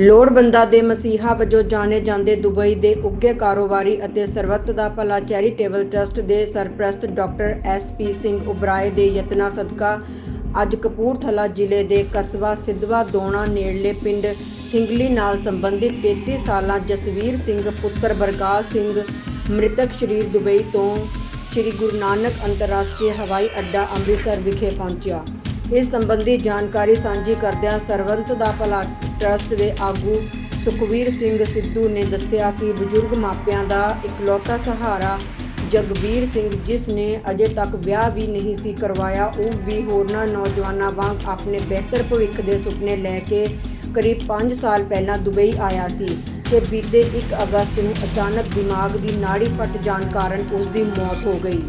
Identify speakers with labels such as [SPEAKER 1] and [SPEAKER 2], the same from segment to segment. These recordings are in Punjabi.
[SPEAKER 1] ਲੋੜਵੰਦਾਂ ਦੇ ਮਸੀਹਾ ਵਜੋਂ ਜਾਣੇ ਜਾਂਦੇ ਦੁਬਈ ਦੇ ਉੱਘੇ ਕਾਰੋਬਾਰੀ ਅਤੇ ਸਰਬੱਤ ਦਾ ਭਲਾ ਚੈਰੀਟੇਬਲ ਟਰਸਟ ਦੇ ਸਰਪ੍ਰਸਤ doctor S P Singh Oberoi ਦੇ ਯਤਨਾਂ ਸਦਕਾ ਅੱਜ ਕਪੂਰਥਲਾ ਜ਼ਿਲ੍ਹੇ ਦੇ ਕਸਬਾ ਸਿੱਧਵਾ ਦੋਣਾ ਨੇੜਲੇ ਪਿੰਡ ਥਿੰਗਲੀ ਨਾਲ ਸੰਬੰਧਿਤ 33 ਸਾਲਾਂ ਜਸਵੀਰ ਸਿੰਘ, ਪੁੱਤਰ ਬਰਗਾਲ ਸਿੰਘ, ਮ੍ਰਿਤਕ ਸ਼ਰੀਰ ਦੁਬਈ ਤੋਂ ਸ੍ਰੀ ਗੁਰੂ ਨਾਨਕ ਅੰਤਰਰਾਸ਼ਟਰੀ ਹਵਾਈ ਅੱਡਾ ਅੰਮ੍ਰਿਤਸਰ ਵਿਖੇ ਪਹੁੰਚਿਆ। ਇਸ ਸੰਬੰਧੀ ਜਾਣਕਾਰੀ ਸਾਂਝੀ ਕਰਦਿਆਂ ਸਰਵੰਤ ਦਾ ਭਲਾ ਟਰਸਟ ਦੇ ਆਗੂ ਸੁਖਵੀਰ ਸਿੰਘ ਸਿੱਧੂ ਨੇ ਦੱਸਿਆ ਕਿ ਬਜ਼ੁਰਗ ਮਾਪਿਆਂ ਦਾ ਇਕਲੌਤਾ ਸਹਾਰਾ ਜਗਬੀਰ ਸਿੰਘ, ਜਿਸ ਨੇ ਅਜੇ ਤੱਕ ਵਿਆਹ ਵੀ ਨਹੀਂ ਸੀ ਕਰਵਾਇਆ, ਉਹ ਵੀ ਹੋਰਨਾਂ ਨੌਜਵਾਨਾਂ ਵਾਂਗ ਆਪਣੇ ਬਿਹਤਰ ਭਵਿੱਖ ਦੇ ਸੁਪਨੇ ਲੈ ਕੇ ਕਰੀਬ 5 ਸਾਲ ਪਹਿਲਾਂ ਦੁਬਈ ਆਇਆ ਸੀ ਤੇ ਬੀਤੇ 1 ਅਗਸਤ ਨੂੰ ਅਚਾਨਕ ਦਿਮਾਗ ਦੀ ਨਾੜੀ ਫਟ ਜਾਣ ਕਾਰਨ ਉਸ ਦੀ ਮੌਤ ਹੋ ਗਈ।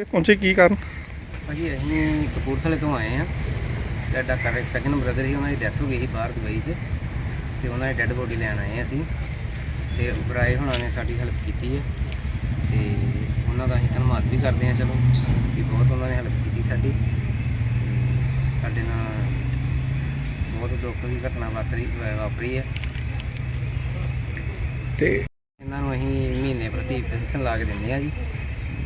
[SPEAKER 2] ਇਹ ਪਹੁੰਚੇ ਕੀ ਕਾਰਨ?
[SPEAKER 3] ਭਾਜੀ ਅਸੀਂ ਕਪੂਰਥਲੇ ਤੋਂ ਆਏ ਆ ਸਾਡਾ ਕਰ ਕਜਨ ਬ੍ਰਦਰ ਹੀ ਉਹਨਾਂ ਦੀ ਡੈਥ ਹੋ ਗਈ ਸੀ ਬਾਹਰ ਦੁਬਈ 'ਚ। ਤੇ ਉਹਨਾਂ ਦੀ ਡੈੱਡ ਬੋਡੀ ਲੈਣ ਆਏ ਅਸੀਂ। ਤੇ ਉਪਰਾਏ ਹੁਣਾਂ ਨੇ ਸਾਡੀ ਹੈਲਪ ਕੀਤੀ ਹੈ। ਤੇ ਉਹਨਾਂ ਦਾ ਅਸੀਂ ਧੰਨਵਾਦ ਵੀ ਕਰਦੇ ਹਾਂ ਚਲੋ ਕਿ ਬਹੁਤ ਉਹਨਾਂ ਨੇ ਹੈਲਪ ਕੀਤੀ ਸਾਡੀ। ਸਾਡੇ ਨਾਲ ਬਹੁਤ ਦੁੱਖ ਦੀ ਘਟਨਾ ਵਾਪਰੀ ਵਾਪਰੀ ਹੈ।
[SPEAKER 2] ਤੇ
[SPEAKER 3] ਇਹਨਾਂ ਨੂੰ ਅਸੀਂ ਮਹੀਨੇ ਪ੍ਰਤੀ ਪੈਨਸ਼ਨ ਲਾ ਕੇ ਦਿੰਦੇ ਆ ਜੀ।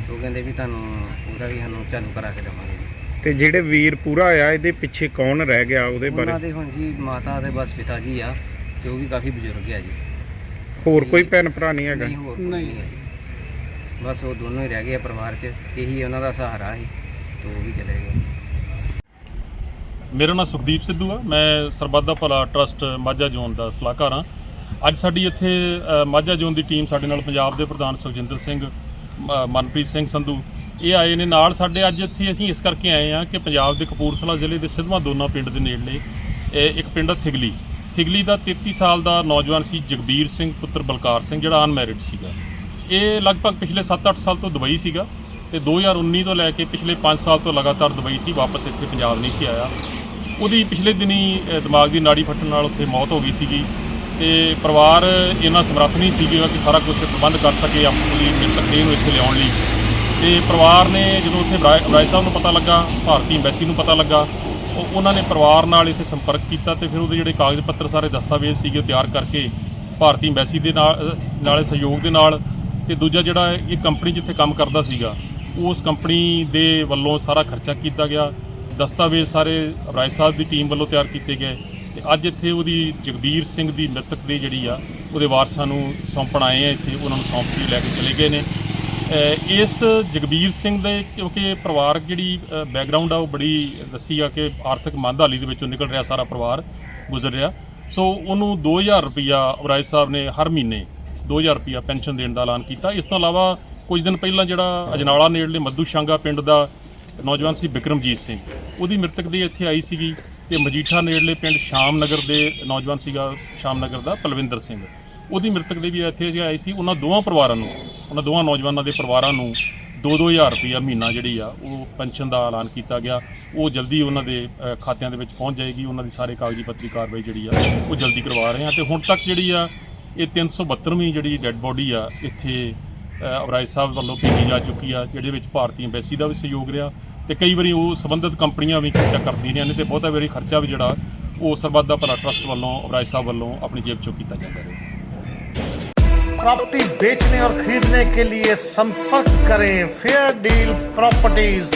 [SPEAKER 3] ਉਹ ਕਹਿੰਦੇ ਵੀ ਤੁਹਾਨੂੰ ਉਹਦਾ ਵੀ ਸਾਨੂੰ ਚਾਲੂ ਕਰਾ ਕੇ ਦੇਵਾਂਗੇ ਜੀ।
[SPEAKER 2] ਤੇ ਜਿਹੜੇ ਵੀਰ ਪੂਰਾ ਆਇਆ ਇਹਦੇ ਪਿੱਛੇ ਕੌਣ ਰਹਿ ਗਿਆ ਉਹਦੇ
[SPEAKER 3] ਉਹਨਾਂ
[SPEAKER 2] ਬਾਰੇ
[SPEAKER 3] ਦੇ ਹੁਣ ਜੀ ਮਾਤਾ ਦੇ ਬਸ ਪਿਤਾ ਜੀ ਆ ਤੇ ਉਹ ਵੀ ਕਾਫੀ ਬਜ਼ੁਰਗ ਆ ਜੀ।
[SPEAKER 2] ਹੋਰ ਕੋਈ ਭੈਣ ਭਰਾ ਨਹੀਂ ਹੈਗਾ?
[SPEAKER 3] ਨਹੀਂ ਹੋਰ ਕੋਈ ਨਹੀਂ ਆ ਜੀ। ਬਸ ਉਹ ਦੋਨੋਂ ਹੀ ਰਹਿ ਗਏ ਆ ਪਰਿਵਾਰ 'ਚ ਇਹੀ ਉਹਨਾਂ ਦਾ ਸਹਾਰਾ ਸੀ ਤੇ ਉਹ ਵੀ ਚਲੇ ਗਏ।
[SPEAKER 4] ਮੇਰਾ ਨਾਮ ਸੁਖਦੀਪ ਸਿੱਧੂ ਆ ਮੈਂ ਸਰਬੱਤ ਦਾ ਭਲਾ ਟਰਸਟ ਮਾਝਾ ਜ਼ੋਨ ਦਾ ਸਲਾਹਕਾਰ ਹਾਂ ਅੱਜ ਸਾਡੀ ਇੱਥੇ ਅ, ਮਾਝਾ ਜ਼ੋਨ ਦੀ ਟੀਮ ਸਾਡੇ ਨਾਲ ਪੰਜਾਬ ਦੇ ਪ੍ਰਧਾਨ ਸੁਖਜਿੰਦਰ ਸਿੰਘ ਮਨਪ੍ਰੀਤ ਸਿੰਘ ਸੰਧੂ। ਇਹ ਆਏ ਨੇ ਨਾਲ ਸਾਡੇ ਅੱਜ ਇੱਥੇ ਅਸੀਂ ਇਸ ਕਰਕੇ ਆਏ ਆ ਕਿ ਪੰਜਾਬ ਦੇ ਕਪੂਰਥਲਾ ਜ਼ਿਲ੍ਹੇ ਦੇ ਸਿੱਧਵਾਂ ਦੋਨਾ ਪਿੰਡ ਦੇ ਨੇੜਲੇ ਇੱਕ ਪਿੰਡ ਆ ਥਿਗਲੀ। ਥਿਗਲੀ ਦਾ 33 ਸਾਲ ਦਾ ਨੌਜਵਾਨ ਸੀ ਜਗਬੀਰ ਸਿੰਘ, ਪੁੱਤਰ ਬਲਕਾਰ ਸਿੰਘ, ਜਿਹੜਾ ਅਨਮੈਰਿਡ ਸੀਗਾ। ਇਹ ਲਗਭਗ ਪਿਛਲੇ 7-8 ਸਾਲ ਤੋਂ ਦੁਬਈ ਸੀਗਾ ਤੇ 2019 ਤੋਂ ਲੈ ਕੇ ਪਿਛਲੇ 5 ਸਾਲ ਤੋਂ ਲਗਾਤਾਰ ਦੁਬਈ ਸੀ, ਵਾਪਸ ਇੱਥੇ ਪੰਜਾਬ ਨਹੀਂ ਸੀ ਆਇਆ। ਉਹਦੀ ਪਿਛਲੇ ਦਿਨੀ ਦਿਮਾਗ ਦੀ ਨਾੜੀ ਫਟਣ ਨਾਲ ਉੱਥੇ ਮੌਤ ਹੋ ਗਈ ਸੀਗੀ। ਤੇ ਪਰਿਵਾਰ ਇਹਨਾਂ ਸਮਰੱਥ ਨਹੀਂ ਸੀਗਾ ਕਿ ਸਾਰਾ ਕੁਝ ਪ੍ਰਬੰਧ ਕਰ ਸਕੇ ਆਪਣੀ ਮਿੰਟ ਨੂੰ ਇੱਥੇ ਲਿਆਉਣ ਲਈ। ਤੇ ਪਰਿਵਾਰ ਨੇ ਜਦੋਂ ਉੱਥੇ ਰਾਏ ਬਰਾਏ ਸਾਹਿਬ ਨੂੰ ਪਤਾ ਲੱਗਾ, ਭਾਰਤੀ ਐਮਬੈਸੀ ਨੂੰ ਪਤਾ ਲੱਗਾ, ਉਹ ਉਹਨਾਂ ਨੇ ਪਰਿਵਾਰ ਨਾਲ ਇੱਥੇ ਸੰਪਰਕ ਕੀਤਾ ਤੇ ਫਿਰ ਉਹਦੇ ਜਿਹੜੇ ਕਾਗਜ਼ ਪੱਤਰ ਸਾਰੇ ਦਸਤਾਵੇਜ਼ ਸੀਗੇ ਉਹ ਤਿਆਰ ਕਰਕੇ ਭਾਰਤੀ ਐਮਬੈਸੀ ਦੇ ਨਾਲ, ਨਾਲੇ ਸਹਿਯੋਗ ਦੇ ਨਾਲ ਤੇ ਦੂਜਾ ਜਿਹੜਾ ਇਹ ਕੰਪਨੀ ਜਿੱਥੇ ਕੰਮ ਕਰਦਾ ਸੀਗਾ, ਉਸ ਕੰਪਨੀ ਦੇ ਵੱਲੋਂ ਸਾਰਾ ਖਰਚਾ ਕੀਤਾ ਗਿਆ। ਦਸਤਾਵੇਜ਼ ਸਾਰੇ ਰਾਏ ਸਾਹਿਬ ਦੀ ਟੀਮ ਵੱਲੋਂ ਤਿਆਰ ਕੀਤੇ ਗਏ। ਤੇ ਅੱਜ ਇੱਥੇ ਉਹਦੀ ਜਗਬੀਰ ਸਿੰਘ ਦੀ ਮ੍ਰਿਤਕ ਦੇ ਜਿਹੜੀ ਆ, ਉਹਦੇ ਵਾਰਸਾਂ ਨੂੰ ਸੌਂਪਣ ਆਏ ਆ ਇੱਥੇ, ਉਹਨਾਂ ਨੂੰ ਸੌਂਪ ਕੇ ਲੈ ਕੇ ਚਲੇ ਗਏ ਨੇ। ਇਸ ਜਗਬੀਰ ਸਿੰਘ ਦੇ ਕਿਉਂਕਿ ਪਰਿਵਾਰਕ ਜਿਹੜੀ ਬੈਕਗ੍ਰਾਉਂਡ ਆ, ਉਹ ਬੜੀ ਦੱਸੀ ਆ ਕਿ ਆਰਥਿਕ ਮੰਦਹਾਲੀ ਦੇ ਵਿੱਚੋਂ ਨਿਕਲ ਰਿਹਾ ਸਾਰਾ ਪਰਿਵਾਰ ਗੁਜ਼ਰ ਰਿਹਾ। ਸੋ ਉਹਨੂੰ 2000 ਰੁਪਇਆ ਉਰਾਏ ਸਾਹਿਬ ਨੇ ਹਰ ਮਹੀਨੇ 2000 ਰੁਪਇਆ ਪੈਨਸ਼ਨ ਦੇਣ ਦਾ ਐਲਾਨ ਕੀਤਾ। ਇਸ ਤੋਂ ਇਲਾਵਾ ਕੁਝ ਦਿਨ ਪਹਿਲਾਂ ਜਿਹੜਾ ਅਜਨਾਲਾ ਨੇੜਲੇ ਮੱਧੂ ਸ਼ਾਂਗਾ ਪਿੰਡ ਦਾ ਨੌਜਵਾਨ ਸੀ ਬਿਕਰਮਜੀਤ ਸਿੰਘ, ਉਹਦੀ ਮ੍ਰਿਤਕ ਦੇ ਇੱਥੇ ਆਈ ਸੀਗੀ। ਤੇ ਮਜੀਠਾ ਨੇੜਲੇ ਪਿੰਡ ਸ਼ਾਮ ਨਗਰ ਦੇ ਨੌਜਵਾਨ ਸੀਗਾ ਸ਼ਾਮ ਨਗਰ ਦਾ ਪਲਵਿੰਦਰ ਸਿੰਘ। ਉਹਦੀ ਮ੍ਰਿਤਕ ਦੇ ਵੀ ਇੱਥੇ ਜੇ ਆਈ ਸੀ ਉਹਨਾਂ ਦੋਵਾਂ ਪਰਿਵਾਰਾਂ ਨੂੰ ਉਹਨਾਂ ਦੋਵਾਂ ਨੌਜਵਾਨਾਂ ਦੇ ਪਰਿਵਾਰਾਂ ਨੂੰ 2-2000 ਰੁਪਇਆ ਮਹੀਨਾ ਜਿਹੜੀ ਆ ਉਹ ਪੈਨਸ਼ਨ ਦਾ ਐਲਾਨ ਕੀਤਾ ਗਿਆ। ਉਹ ਜਲਦੀ ਉਹਨਾਂ ਦੇ ਖਾਤਿਆਂ ਦੇ ਵਿੱਚ ਪਹੁੰਚ ਜਾਏਗੀ ਉਹਨਾਂ ਦੀ ਸਾਰੇ ਕਾਗਜ਼ੀ ਪੱਤਰੀ ਕਾਰਵਾਈ ਜਿਹੜੀ ਆ ਉਹ ਜਲਦੀ ਕਰਵਾ ਰਹੇ ਆ। ਤੇ ਹੁਣ ਤੱਕ ਜਿਹੜੀ ਆ ਇਹ 372ਵੀਂ ਜਿਹੜੀ ਡੈੱਡ ਬੋਡੀ ਆ ਇੱਥੇ ਅ, ਅਬਰਾਜ ਸਾਹਿਬ ਵੱਲੋਂ ਭੇਜੀ ਜਾ ਚੁੱਕੀ ਆ ਜਿਹਦੇ ਵਿੱਚ ਭਾਰਤੀ ਐਮਬੈਸੀ ਦਾ ਵੀ ਸਹਿਯੋਗ ਰਿਹਾ। ਤੇ ਕਈ ਵਾਰੀ ਉਹ ਸੰਬੰਧਿਤ ਕੰਪਨੀਆਂ ਵੀ ਖਰਚਾ ਕਰਦੀਆਂ ਰਹੀਆਂ ਨੇ ਤੇ ਬਹੁਤਾ ਵਾਰੀ ਖਰਚਾ ਵੀ ਜਿਹੜਾ ਉਹ ਸਰਬੱਤ ਦਾ ਭਲਾ ਟਰਸਟ ਵੱਲੋਂ ਅਬਰਾਜ ਸਾਹਿਬ ਵੱਲੋਂ ਆਪਣੀ ਜੇਬ ਚੋਂ ਕੀਤਾ ਜਾਂਦਾ ਹੈ
[SPEAKER 5] प्रॉपर्टी बेचने और खरीदने के लिए संपर्क करें फेयर डील प्रॉपर्टीज